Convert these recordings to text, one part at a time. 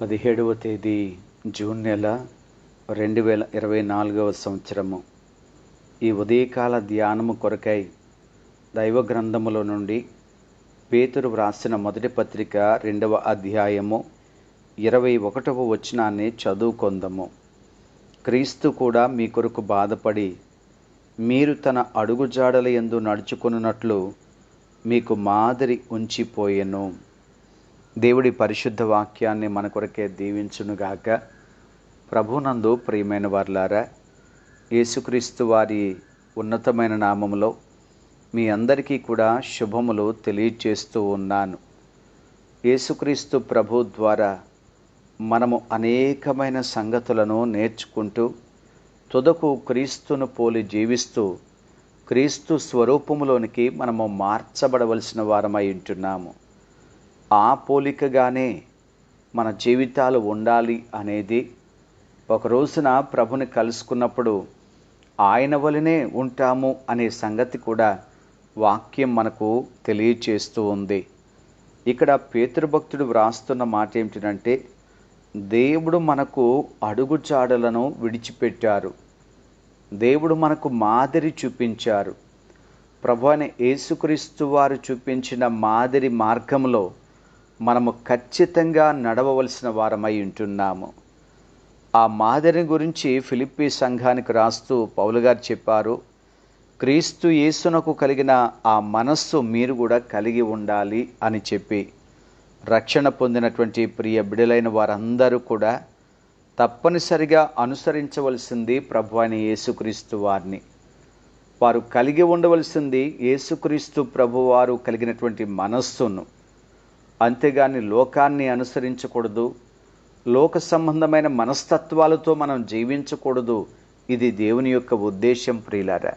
పదిహేడవ తేదీ జూన్ నెల రెండు వేల ఇరవై నాలుగవ సంవత్సరము. ఈ ఉదయకాల ధ్యానము కొరకై దైవ గ్రంథములో నుండి పేతురు వ్రాసిన మొదటి పత్రిక రెండవ అధ్యాయము ఇరవై ఒకటవ వచనాన్ని చదువుకొందము. క్రీస్తు కూడా మీ కొరకు బాధపడి మీరు తన అడుగుజాడల ఎందు నడుచుకున్నట్లు మీకు మాదిరి ఉంచిపోయెను. దేవుడి పరిశుద్ధ వాక్యాన్ని మన కొరకే దీవించునుగాక ప్రభునందు ప్రియమైన వార్లారా యేసుక్రీస్తు వారి ఉన్నతమైన నామములో మీ అందరికీ కూడా శుభములు తెలియచేస్తూ ఉన్నాను. యేసుక్రీస్తు ప్రభు ద్వారా మనము అనేకమైన సంగతులను నేర్చుకుంటూ తుదకు క్రీస్తును పోలి జీవిస్తూ క్రీస్తు స్వరూపములోనికి మనము మార్చబడవలసిన వారమై ఉంటున్నాము. ఆ పోలికగానే మన జీవితాలు ఉండాలి అనేది ఒక రోజున ప్రభుని కలుసుకున్నప్పుడు ఆయన వలనే ఉంటాము అనే సంగతి కూడా వాక్యం మనకు తెలియచేస్తూ ఉంది. ఇక్కడ పేతృభక్తుడు వ్రాస్తున్న మాట ఏమిటంటే దేవుడు మనకు అడుగుచాడలను విడిచిపెట్టారు. దేవుడు మనకు మాదిరి చూపించారు. ప్రభు అయిన యేసుక్రీస్తు వారు చూపించిన మాదిరి మార్గంలో మనము ఖచ్చితంగా నడవవలసిన వారమై ఉంటున్నాము. ఆ మాదిరి గురించి ఫిలిప్పీ సంఘానికి రాస్తూ పౌలు గారు చెప్పారు క్రీస్తు యేసునకు కలిగిన ఆ మనస్సు మీరు కూడా కలిగి ఉండాలి అని చెప్పి. రక్షణ పొందినటువంటి ప్రియ బిడలైన వారందరూ కూడా తప్పనిసరిగా అనుసరించవలసింది ప్రభు అయిన యేసుక్రీస్తు వారిని. వారు కలిగి ఉండవలసింది యేసుక్రీస్తు ప్రభువారు కలిగినటువంటి మనస్సును. అంతేగాని లోకాన్ని అనుసరించకూడదు. లోక సంబంధమైన మనస్తత్వాలతో మనం జీవించకూడదు. ఇది దేవుని యొక్క ఉద్దేశం ప్రియులారా.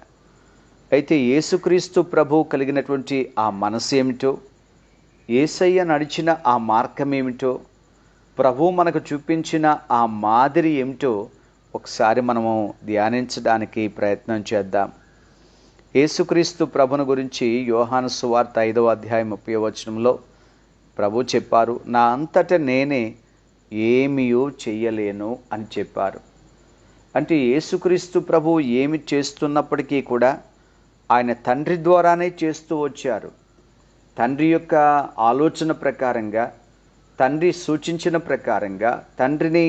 అయితే యేసుక్రీస్తు ప్రభు కలిగినటువంటి ఆ మనసు ఏమిటో? ఏసయ్య నడిచిన ఆ మార్గం ఏమిటో? ప్రభు మనకు చూపించిన ఆ మాదిరి ఏమిటో ఒకసారి మనము ధ్యానించడానికి ప్రయత్నం చేద్దాం. యేసుక్రీస్తు ప్రభును గురించి యోహాను సువార్త ఐదవ అధ్యాయం ముప్పై వచనంలో ప్రభు చెప్పారు నా అంతట నేనే ఏమియో చెయ్యలేను అని చెప్పారు. అంటే యేసుక్రీస్తు ప్రభు ఏమి చేస్తున్నప్పటికీ కూడా ఆయన తండ్రి ద్వారానే చేస్తూ వచ్చారు. తండ్రి యొక్క ఆలోచన ప్రకారంగా తండ్రి సూచించిన ప్రకారంగా తండ్రిని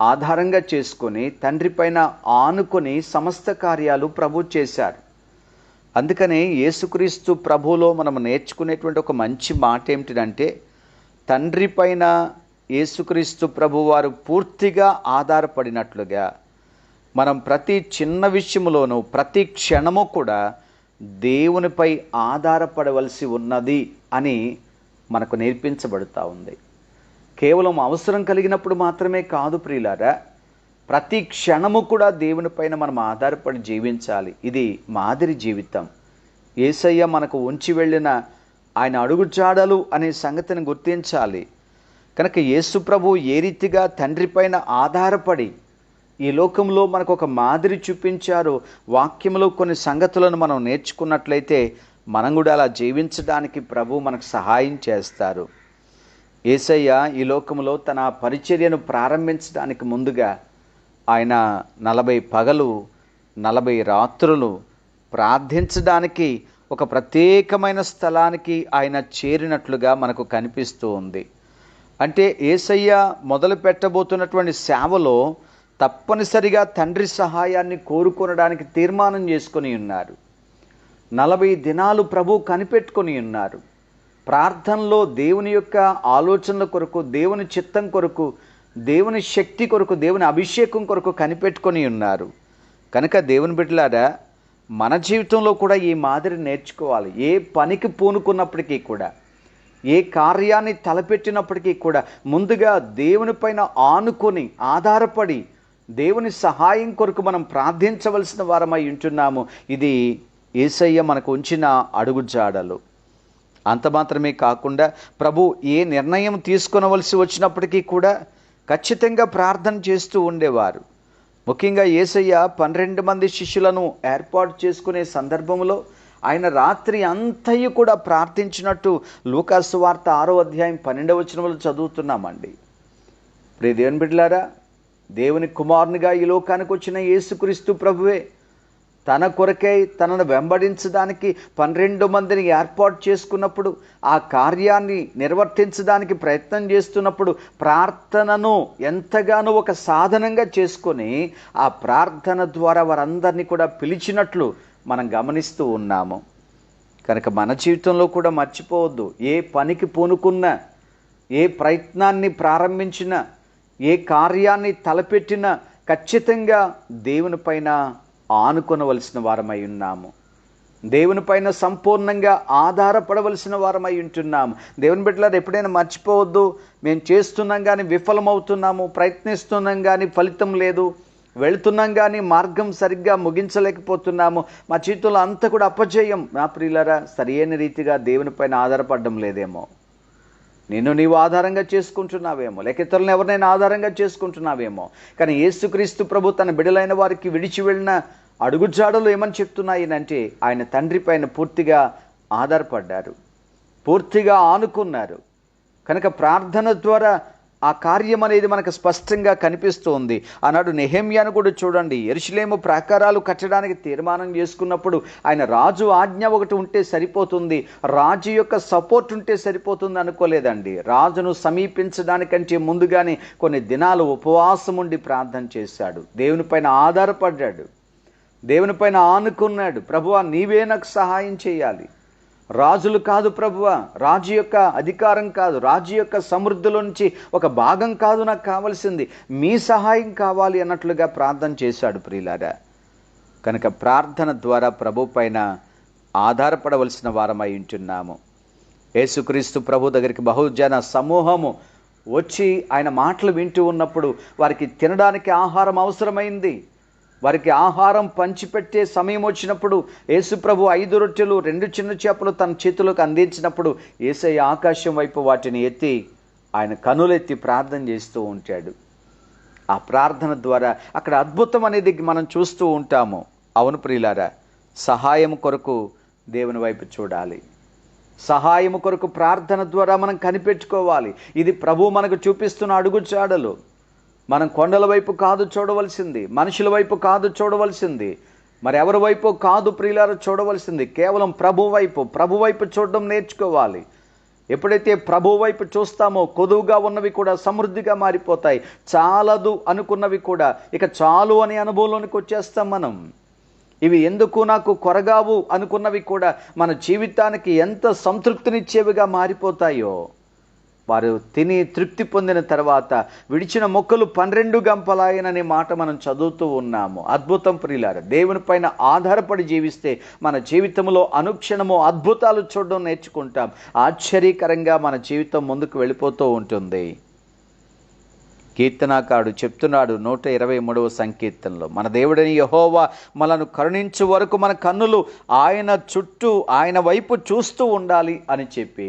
ఆధారంగా చేసుకొని తండ్రి పైన ఆనుకొని సమస్త కార్యాలు ప్రభు చేశారు. అందుకనే యేసుక్రీస్తు ప్రభులో మనం నేర్చుకునేటువంటి ఒక మంచి మాట ఏమిటంటే తండ్రి పైన యేసుక్రీస్తు ప్రభు వారు పూర్తిగా ఆధారపడినట్లుగా మనం ప్రతి చిన్న విషయంలోనూ ప్రతి క్షణము కూడా దేవునిపై ఆధారపడవలసి ఉన్నది అని మనకు నేర్పించబడుతూ ఉంది. కేవలం అవసరం కలిగినప్పుడు మాత్రమే కాదు ప్రియులారా ప్రతి క్షణము కూడా దేవుని పైన మనం ఆధారపడి జీవించాలి. ఇది మాదిరి జీవితం. ఏసయ్య మనకు ఉంచి వెళ్ళిన ఆయన అడుగుజాడలు అనే సంగతిని గుర్తించాలి. కనుక యేసు ప్రభు ఏ రీతిగా తండ్రిపైన ఆధారపడి ఈ లోకంలో మనకు ఒక మాదిరి చూపించారు వాక్యంలో కొన్ని సంగతులను మనం నేర్చుకున్నట్లయితే మనం కూడా అలా జీవించడానికి ప్రభు మనకు సహాయం చేస్తారు. ఏసయ్య ఈ లోకంలో తన పరిచర్యను ప్రారంభించడానికి ముందుగా ఆయన నలభై పగలు నలభై రాత్రులు ప్రార్థించడానికి ఒక ప్రత్యేకమైన స్థలానికి ఆయన చేరినట్లుగా మనకు కనిపిస్తూ ఉంది. అంటే ఏసయ్య మొదలు పెట్టబోతున్నటువంటి సేవలో తప్పనిసరిగా తండ్రి సహాయాన్ని కోరుకొనడానికి తీర్మానం చేసుకొని ఉన్నారు. నలభై దినాలు ప్రభు కనిపెట్టుకొని ఉన్నారు. ప్రార్థనలో దేవుని యొక్క ఆలోచనల కొరకు దేవుని చిత్తం కొరకు దేవుని శక్తి కొరకు దేవుని అభిషేకం కొరకు కనిపెట్టుకొని ఉన్నారు. కనుక దేవుని బిడ్డలారా మన జీవితంలో కూడా ఈ మాదిరి నేర్చుకోవాలి. ఏ పనికి పూనుకున్నప్పటికీ కూడా ఏ కార్యాన్ని తలపెట్టినప్పటికీ కూడా ముందుగా దేవునిపైన ఆనుకొని ఆధారపడి దేవుని సహాయం కొరకు మనం ప్రార్థించవలసిన వారమై ఉంటున్నాము. ఇది ఏసయ్య మనకు ఉంచిన అడుగుజాడలు అంత మాత్రమే కాకుండా ప్రభు ఏ నిర్ణయం తీసుకునవలసి వచ్చినప్పటికీ కూడా ఖచ్చితంగా ప్రార్థన చేస్తూ ఉండేవారు. ముఖ్యంగా ఏసయ్య పన్నెండు మంది శిష్యులను ఏర్పాటు చేసుకునే సందర్భంలో ఆయన రాత్రి అంతయు కూడా ప్రార్థించినట్టు లూకాసు వార్త ఆరో అధ్యాయం పన్నెండవ వచనంలో చదువుతున్నామండి. ప్రియ దేవుని బిడ్డలారా దేవుని కుమారునిగా ఈ లోకానికి వచ్చిన యేసుక్రీస్తు ప్రభువే తన కొరకై తనను వెంబడించడానికి పన్నెండు మందిని ఏర్పాటు చేసుకున్నప్పుడు ఆ కార్యాన్ని నిర్వర్తించడానికి ప్రయత్నం చేస్తున్నప్పుడు ప్రార్థనను ఎంతగానో ఒక సాధనంగా చేసుకొని ఆ ప్రార్థన ద్వారా వారందరినీ కూడా పిలిచినట్లు మనం గమనిస్తూ ఉన్నాము. కనుక మన జీవితంలో కూడా మర్చిపోవద్దు. ఏ పనికి పూనుకున్నా ఏ ప్రయత్నాన్ని ప్రారంభించినా ఏ కార్యాన్ని తలపెట్టినా ఖచ్చితంగా దేవుని పైన ఆనుకొనవలసిన వారమై ఉన్నాము. దేవుని పైన సంపూర్ణంగా ఆధారపడవలసిన వారమై ఉంటున్నాము. దేవుని బిడ్డలారు ఎప్పుడైనా మర్చిపోవద్దు. మేము చేస్తున్నాం కానీ విఫలమవుతున్నాము ప్రయత్నిస్తున్నాం కానీ ఫలితం లేదు. వెళుతున్నాం కానీ మార్గం సరిగ్గా ముగించలేకపోతున్నాము. మా చేతుల్లో అంతా కూడా అపజయం. నా ప్రియులరా సరియైన రీతిగా దేవుని పైన ఆధారపడడం లేదేమో. నిన్ను నీవు ఆధారంగా చేసుకుంటున్నావేమో లేక ఇతరులను ఎవరినైనా ఆధారంగా చేసుకుంటున్నావేమో. కానీ యేసుక్రీస్తు ప్రభు తన బిడలైన వారికి విడిచి వెళ్ళిన అడుగుజాడలు ఏమని చెప్తున్నాయనంటే ఆయన తండ్రి పైన పూర్తిగా ఆధారపడ్డారు. పూర్తిగా ఆనుకున్నారు. కనుక ప్రార్థన ద్వారా ఆ కార్యం అనేది మనకు స్పష్టంగా కనిపిస్తోంది. ఆనాడు నెహమ్యాను కూడా చూడండి ఎరుషులేము ప్రాకారాలు కట్టడానికి తీర్మానం చేసుకున్నప్పుడు ఆయన రాజు ఆజ్ఞ ఒకటి ఉంటే సరిపోతుంది రాజు యొక్క సపోర్ట్ ఉంటే సరిపోతుంది అనుకోలేదండి. రాజును సమీపించడానికంటే ముందుగానే కొన్ని దినాలు ఉపవాసం ఉండి ప్రార్థన చేశాడు. దేవునిపైన ఆధారపడ్డాడు. దేవునిపైన ఆనుకున్నాడు. ప్రభువా నీవే నాకు సహాయం చేయాలి. రాజులు కాదు ప్రభువ రాజు యొక్క అధికారం కాదు రాజు యొక్క సమృద్ధిలో నుంచి ఒక భాగం కాదు నాకు కావలసింది. మీ సహాయం కావాలి అన్నట్లుగా ప్రార్థన చేశాడు ప్రియులారా. కనుక ప్రార్థన ద్వారా ప్రభు పైన ఆధారపడవలసిన వారమై ఉంటున్నాము. యేసుక్రీస్తు ప్రభు దగ్గరికి బహుజన సమూహము వచ్చి ఆయన మాటలు వింటూ ఉన్నప్పుడు వారికి తినడానికి ఆహారం అవసరమైంది. వారికి ఆహారం పంచిపెట్టే సమయం వచ్చినప్పుడు యేసుప్రభు ఐదు రొట్టెలు రెండు చిన్న చేపలు తన చేతులకు అందించినప్పుడు ఏసై ఆకాశం వైపు వాటిని ఎత్తి ఆయన కనులెత్తి ప్రార్థన చేస్తూ ఉంటాడు. ఆ ప్రార్థన ద్వారా అక్కడ అద్భుతం అనేది మనం చూస్తూ ఉంటాము. అవును ప్రియులారా సహాయం కొరకు దేవుని వైపు చూడాలి. సహాయం కొరకు ప్రార్థన ద్వారా మనం కనిపెట్టుకోవాలి. ఇది ప్రభు మనకు చూపిస్తున్న అడుగుచాడలు మనం కొండల వైపు కాదు చూడవలసింది మనుషుల వైపు కాదు చూడవలసింది మరి ఎవరి వైపు కాదు ప్రియులారు చూడవలసింది? కేవలం ప్రభు వైపు ప్రభు వైపు చూడడం నేర్చుకోవాలి. ఎప్పుడైతే ప్రభు వైపు చూస్తామో కొదువుగా ఉన్నవి కూడా సమృద్ధిగా మారిపోతాయి. చాలదు అనుకున్నవి కూడా ఇక చాలు అనే అనుభవంలోనికి వచ్చేస్తాం మనం. ఇవి ఎందుకు నాకు కొరగావు అనుకున్నవి కూడా మన జీవితానికి ఎంత సంతృప్తినిచ్చేవిగా మారిపోతాయో. వారు తిని తృప్తి పొందిన తర్వాత విడిచిన మొక్కలు పన్నెండు గంపలాయననే మాట మనం చదువుతూ ఉన్నాము. అద్భుతం ప్రియులారు దేవుని పైన ఆధారపడి జీవిస్తే మన జీవితంలో అనుక్షణము అద్భుతాలు చూడడం నేర్చుకుంటాం. ఆశ్చర్యకరంగా మన జీవితం ముందుకు వెళ్ళిపోతూ ఉంటుంది. కీర్తనాకారుడు చెప్తున్నాడు నూట ఇరవై మూడవ సంకీర్తనలో మన దేవుడని యహోవా మనను కరుణించు వరకు మన కన్నులు ఆయన చుట్టూ ఆయన వైపు చూస్తూ ఉండాలి అని చెప్పి.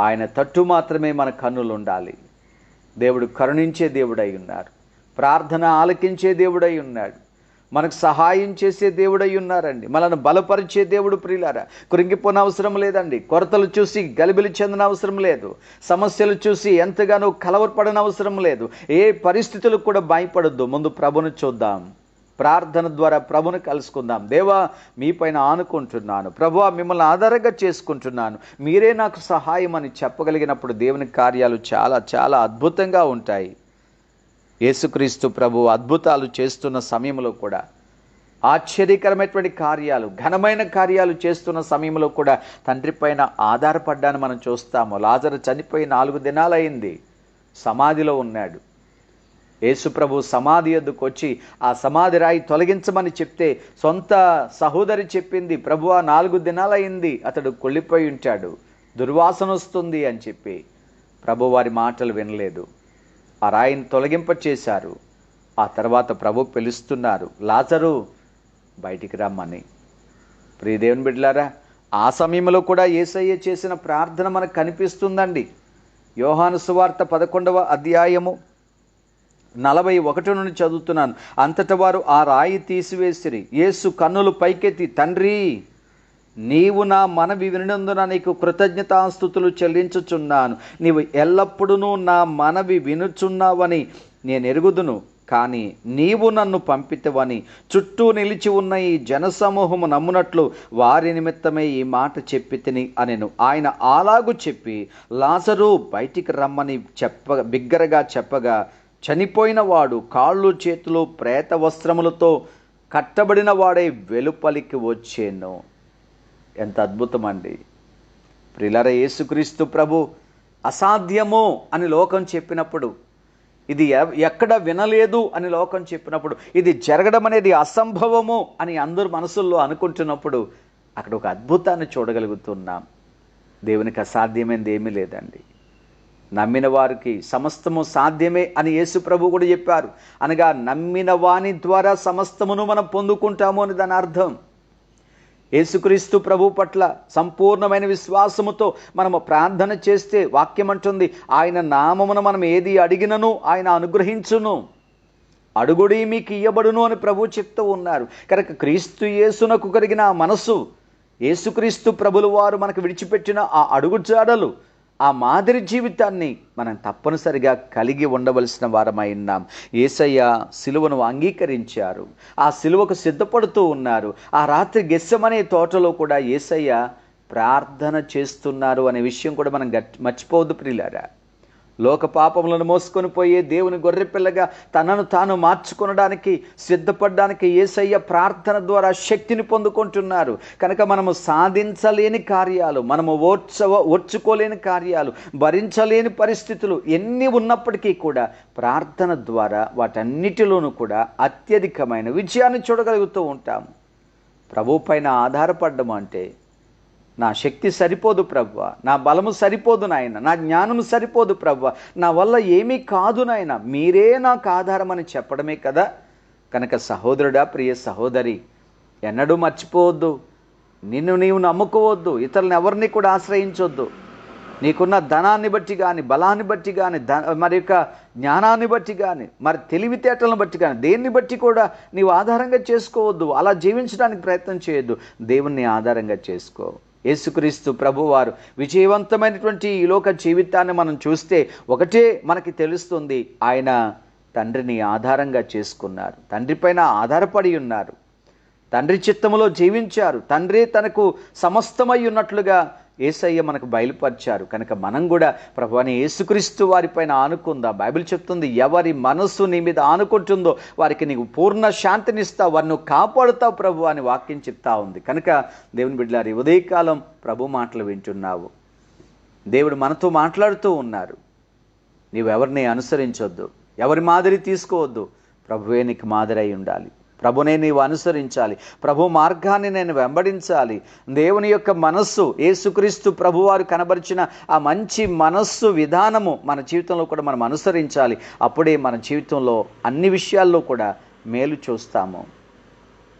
ఆయన తట్టు మాత్రమే మన కన్నులు ఉండాలి దేవుడు కరుణించే దేవుడై ఉన్నారు. ప్రార్థన ఆలకించే దేవుడై ఉన్నాడు. మనకు సహాయం చేసే దేవుడై ఉన్నారండి. మనల్ని బలపరిచే దేవుడు ప్రియులారా. కృంగిపోన అవసరం లేదండి. కొరతలు చూసి గలిబిలి చెందిన అవసరం లేదు. సమస్యలు చూసి ఎంతగానో కలవరపడని అవసరం లేదు. ఏ పరిస్థితులకు కూడా భయపడొద్దు. ముందు ప్రభును చూద్దాం. ప్రార్థన ద్వారా ప్రభును కలుసుకుందాం. దేవా మీపైన ఆనుకుంటున్నాను. ప్రభు మిమ్మల్ని ఆధారంగా చేసుకుంటున్నాను. మీరే నాకు సహాయం అని చెప్పగలిగినప్పుడు దేవుని కార్యాలు చాలా చాలా అద్భుతంగా ఉంటాయి. యేసుక్రీస్తు ప్రభు అద్భుతాలు చేస్తున్న సమయంలో కూడా ఆశ్చర్యకరమైనటువంటి కార్యాలు ఘనమైన కార్యాలు చేస్తున్న సమయంలో కూడా తండ్రి పైన ఆధారపడ్డాను మనం చూస్తాము. లాజరు చనిపోయి నాలుగు దినాలైంది. సమాధిలో ఉన్నాడు. యేసుప్రభు సమాధి ఎద్దుకు వచ్చి ఆ సమాధి రాయి తొలగించమని చెప్తే సొంత సహోదరి చెప్పింది ప్రభు ఆ నాలుగు దినాలయ్యింది అతడు కొళ్ళిపోయి ఉంటాడు దుర్వాసన వస్తుంది అని చెప్పి ప్రభు వారి మాటలు వినలేదు. ఆ రాయిని తొలగింపచేశారు ఆ తర్వాత ప్రభు పిలుస్తున్నారు లాజరు బయటికి రమ్మని. ప్రియదేవుని బిడ్డలారా ఆ సమయంలో కూడా ఏసయ్య చేసిన ప్రార్థన మనకు కనిపిస్తుందండి. యోహాను సువార్త పదకొండవ అధ్యాయము నలభై ఒకటి నుండి చదువుతున్నాను. అంతట వారు ఆ రాయి తీసివేసిరి. యేసు కన్నులు పైకెత్తి తండ్రి నీవు నా మనవి వినందున నీకు కృతజ్ఞతాస్థుతులు చెల్లించుచున్నాను. నీవు ఎల్లప్పుడూ నా మనవి వినుచున్నావని నేను ఎరుగుదును కానీ నీవు నన్ను పంపితవని చుట్టూ నిలిచి ఉన్న ఈ జనసమూహము నమ్మునట్లు వారి నిమిత్తమే ఈ మాట చెప్పి తిని అనెను. ఆయన అలాగు చెప్పి లాజరు బయటికి రమ్మని చెప్ప బిగ్గరగా చెప్పగా చనిపోయిన వాడు కాళ్ళు చేతులు ప్రేత వస్త్రములతో కట్టబడిన వాడే వెలుపలికి వచ్చేను. ఎంత అద్భుతం అండి ప్రిలర యేసుక్రీస్తు ప్రభు అసాధ్యము అని లోకం చెప్పినప్పుడు ఇది ఎక్కడ వినలేదు అని లోకం చెప్పినప్పుడు ఇది జరగడం అనేది అసంభవము అని అందరు మనసుల్లో అనుకుంటున్నప్పుడు అక్కడ ఒక అద్భుతాన్ని చూడగలుగుతున్నాం. దేవునికి అసాధ్యమైనది ఏమీ లేదండి. నమ్మిన వారికి సమస్తము సాధ్యమే అని యేసు ప్రభు కూడా చెప్పారు. అనగా నమ్మిన వాని ద్వారా సమస్తమును మనం పొందుకుంటాము అని దాని అర్థం. యేసుక్రీస్తు ప్రభు పట్ల సంపూర్ణమైన విశ్వాసముతో మనము ప్రార్థన చేస్తే వాక్యం అంటుంది ఆయన నామమున మనం ఏది అడిగినను ఆయన అనుగ్రహించును. అడుగుడి మీకు ఇయ్యబడును అని ప్రభు చెప్తూ ఉన్నారు. కనుక క్రీస్తు యేసునకు కలిగిన ఆ మనసు యేసుక్రీస్తు ప్రభులు వారు మనకు విడిచిపెట్టిన ఆ అడుగుజాడలు ఆ మాదిరి జీవితాన్ని మనం తప్పనిసరిగా కలిగి ఉండవలసిన వారమై ఉన్నాం. ఏసయ్య సిలువను అంగీకరించారు. ఆ సిలువకు సిద్ధపడుతూ ఉన్నారు. ఆ రాత్రి గెస్సమనే తోటలో కూడా ఏసయ్య ప్రార్థన చేస్తున్నారు అనే విషయం కూడా మనం గట్ మర్చిపోవద్దు ప్రియులారా. లోక పాపములను మోసుకొని పోయే దేవుని గొర్రెపిల్లగా తనను తాను మార్చుకొనడానికి సిద్ధపడడానికి ఏసయ్య ప్రార్థన ద్వారా శక్తిని పొందుకుంటున్నారు. కనుక మనము సాధించలేని కార్యాలు మనము ఓర్చవ ఓర్చుకోలేని కార్యాలు భరించలేని పరిస్థితులు ఎన్ని ఉన్నప్పటికీ కూడా ప్రార్థన ద్వారా వాటన్నిటిలోనూ కూడా అత్యధికమైన విజయాన్ని చూడగలుగుతూ ఉంటాము. ప్రభు పైన ఆధారపడడం అంటే నా శక్తి సరిపోదు ప్రవ్వ నా బలము సరిపోదు నాయన. నా జ్ఞానము సరిపోదు ప్రవ్వ నా వల్ల ఏమీ కాదు నాయన. మీరే నాకు ఆధారమని చెప్పడమే కదా. కనుక సహోదరుడా ప్రియ సహోదరి ఎన్నడూ మర్చిపోవద్దు. నిన్ను నీవు నమ్ముకోవద్దు. ఇతరులను ఎవరిని కూడా ఆశ్రయించొద్దు. నీకున్న ధనాన్ని బట్టి కానీ బలాన్ని బట్టి కానీ ధ మరి యొక్క జ్ఞానాన్ని బట్టి కానీ మరి తెలివితేటలను బట్టి కానీ దేన్ని బట్టి కూడా నీవు ఆధారంగా చేసుకోవద్దు. అలా జీవించడానికి ప్రయత్నం చేయొద్దు. దేవుణ్ణి ఆధారంగా చేసుకో. యేసుక్రీస్తు ప్రభువారు. విజయవంతమైనటువంటి ఈ లోక జీవితాన్ని మనం చూస్తే ఒకటే మనకి తెలుస్తుంది. ఆయన తండ్రిని ఆధారంగా చేసుకున్నారు. తండ్రి పైన ఆధారపడి ఉన్నారు. తండ్రి చిత్తములో జీవించారు. తండ్రి తనకు సమస్తమై ఉన్నట్లుగా ఏసయ్య మనకు బయలుపరిచారు. కనుక మనం కూడా ప్రభువాని యేసుక్రీస్తు వారిపైన ఆనుకుందా. బైబిల్ చెప్తుంది ఎవరి మనస్సు నీ మీద ఆనుకుంటుందో వారికి నీకు పూర్ణ శాంతినిస్తావు వారిని కాపాడుతావు ప్రభు అని వాక్యం చెప్తా ఉంది. కనుక దేవుని బిడ్డలారి ఉదయకాలం ప్రభు మాటలు వింటున్నావు. దేవుడు మనతో మాట్లాడుతూ ఉన్నారు. నీవెవరిని అనుసరించొద్దు ఎవరి మాదిరి తీసుకోవద్దు. ప్రభువే నీకు మాదిరి అయి ఉండాలి. ప్రభునే నీవు అనుసరించాలి. ప్రభు మార్గాన్ని నేను వెంబడించాలి. దేవుని యొక్క మనస్సు ఏసుక్రీస్తు ప్రభువారు కనబరిచిన ఆ మంచి మనస్సు విధానము మన జీవితంలో కూడా మనం అనుసరించాలి. అప్పుడే మన జీవితంలో అన్ని విషయాల్లో కూడా మేలు చూస్తాము.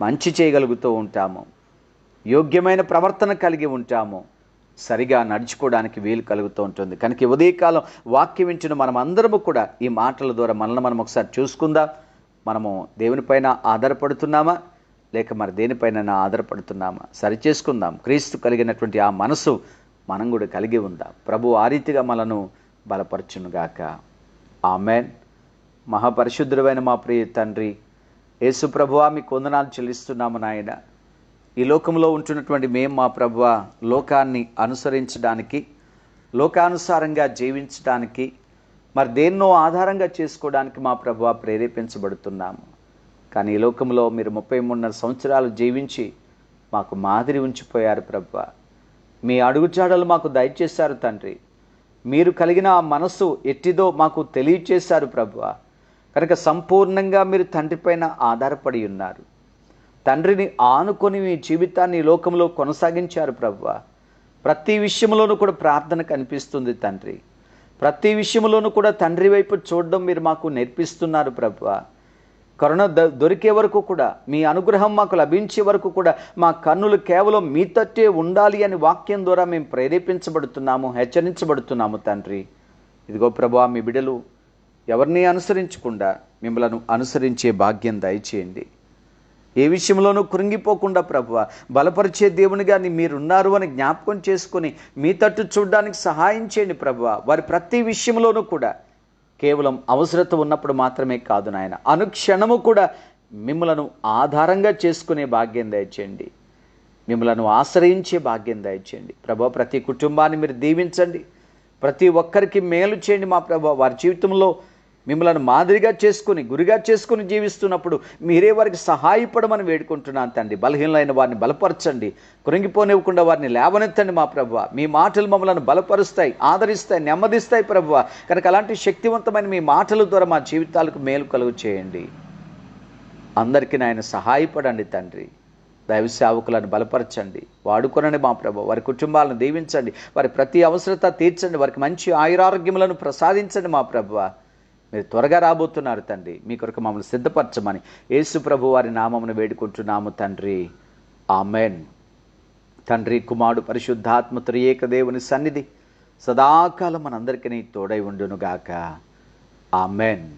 మంచి చేయగలుగుతూ ఉంటాము. యోగ్యమైన ప్రవర్తన కలిగి ఉంటాము. సరిగా నడుచుకోవడానికి వీలు కలుగుతూ ఉంటుంది. కనుక ఉదయకాలం వాక్యం వింటున్న మనం అందరము కూడా ఈ మాటల ద్వారా మనల్ని మనం ఒకసారి చూసుకుందాం. మనము దేవునిపైన ఆధారపడుతున్నామా? లేక మరి దేనిపైన ఆధారపడుతున్నామా? సరి చేసుకుందాం క్రీస్తు కలిగినటువంటి ఆ మనసు మనం కూడా కలిగి ఉందాం. ప్రభు ఆ రీతిగా మనను బలపరచునుగాక. ఆమెన్. మహాపరిశుద్ధుడమైన మా ప్రియ తండ్రి యేసు ప్రభువా మీకు వందనాలు చెల్లిస్తున్నాము నాయన. ఈ లోకంలో ఉంటున్నటువంటి మేము మా ప్రభువ లోకాన్ని అనుసరించడానికి లోకానుసారంగా జీవించడానికి మరి దేన్నో ఆధారంగా చేసుకోవడానికి మా ప్రభు ప్రేరేపించబడుతున్నాము. కానీ ఈ లోకంలో మీరు ముప్పై మూడున్నర సంవత్సరాలు జీవించి మాకు మాదిరి ఉంచిపోయారు ప్రభువ మీ అడుగుజాడలు మాకు దయచేశారు తండ్రి. మీరు కలిగిన ఆ మనస్సు ఎట్టిదో మాకు తెలియచేశారు ప్రభు. కనుక సంపూర్ణంగా మీరు తండ్రిపైన ఆధారపడి ఉన్నారు. తండ్రిని ఆనుకొని మీ జీవితాన్ని ఈ లోకంలో కొనసాగించారు ప్రభువ ప్రతి విషయంలోనూ కూడా ప్రార్థన కనిపిస్తుంది తండ్రి. ప్రతి విషయంలోనూ కూడా తండ్రి వైపు చూడడం మీరు మాకు నేర్పిస్తున్నారు ప్రభు. కరుణ ద- దొరికే వరకు కూడా మీ అనుగ్రహం మాకు లభించే వరకు కూడా మా కన్నులు కేవలం మీ తట్టే ఉండాలి అని వాక్యం ద్వారా మేము ప్రేరేపించబడుతున్నాము హెచ్చరించబడుతున్నాము తండ్రి. ఇదిగో ప్రభా మీ బిడలు ఎవరిని అనుసరించకుండా మిమ్మలను అనుసరించే భాగ్యం దయచేయండి. ఏ విషయంలోనూ కృంగిపోకుండా ప్రభువ బలపరిచే దేవునిగా మీరున్నారు అని జ్ఞాపకం చేసుకుని మీ తట్టు చూడడానికి సహాయం చేయండి ప్రభువ. వారి ప్రతి విషయంలోనూ కూడా కేవలం అవసరత ఉన్నప్పుడు మాత్రమే కాదు నాయన అనుక్షణము కూడా మిమ్మలను ఆధారంగా చేసుకునే భాగ్యం దయచేయండి. మిమ్మలను ఆశ్రయించే భాగ్యం దయచేయండి. ప్రభా ప్రతి కుటుంబాన్ని మీరు దీవించండి. ప్రతి ఒక్కరికి మేలు చేయండి మా ప్రభా వారి జీవితంలో మిమ్మల్ని మాదిరిగా చేసుకుని గురిగా చేసుకుని జీవిస్తున్నప్పుడు మీరే వారికి సహాయపడమని వేడుకుంటున్నాను తండ్రి. బలహీనమైన వారిని బలపరచండి. కృంగిపోనివ్వకుండా వారిని లేవనెత్తండి మా ప్రభువ. మీ మాటలు మమ్మల్ని బలపరుస్తాయి ఆదరిస్తాయి నెమ్మదిస్తాయి ప్రభువ. కనుక అలాంటి శక్తివంతమైన మీ మాటల ద్వారా మా జీవితాలకు మేలు కలుగు చేయండి. అందరికీ నాయన సహాయపడండి తండ్రి. దైవ సేవకులను బలపరచండి. వాడుకొనండి మా ప్రభు వారి కుటుంబాలను దీవించండి. వారి ప్రతి అవసరత తీర్చండి. వారికి మంచి ఆయురారోగ్యములను ప్రసాదించండి మా ప్రభు మీరు త్వరగా రాబోతున్నారు తండ్రి. మీ కొరకు మమ్మల్ని సిద్ధపరచమని యేసు ప్రభు వారి నామమును వేడుకుంటున్నాము తండ్రి. ఆమెన్. తండ్రి కుమారుడు పరిశుద్ధాత్మ త్రియేక దేవుని సన్నిధి సదాకాలం మనందరికీ తోడై ఉండునుగాక. ఆమెన్.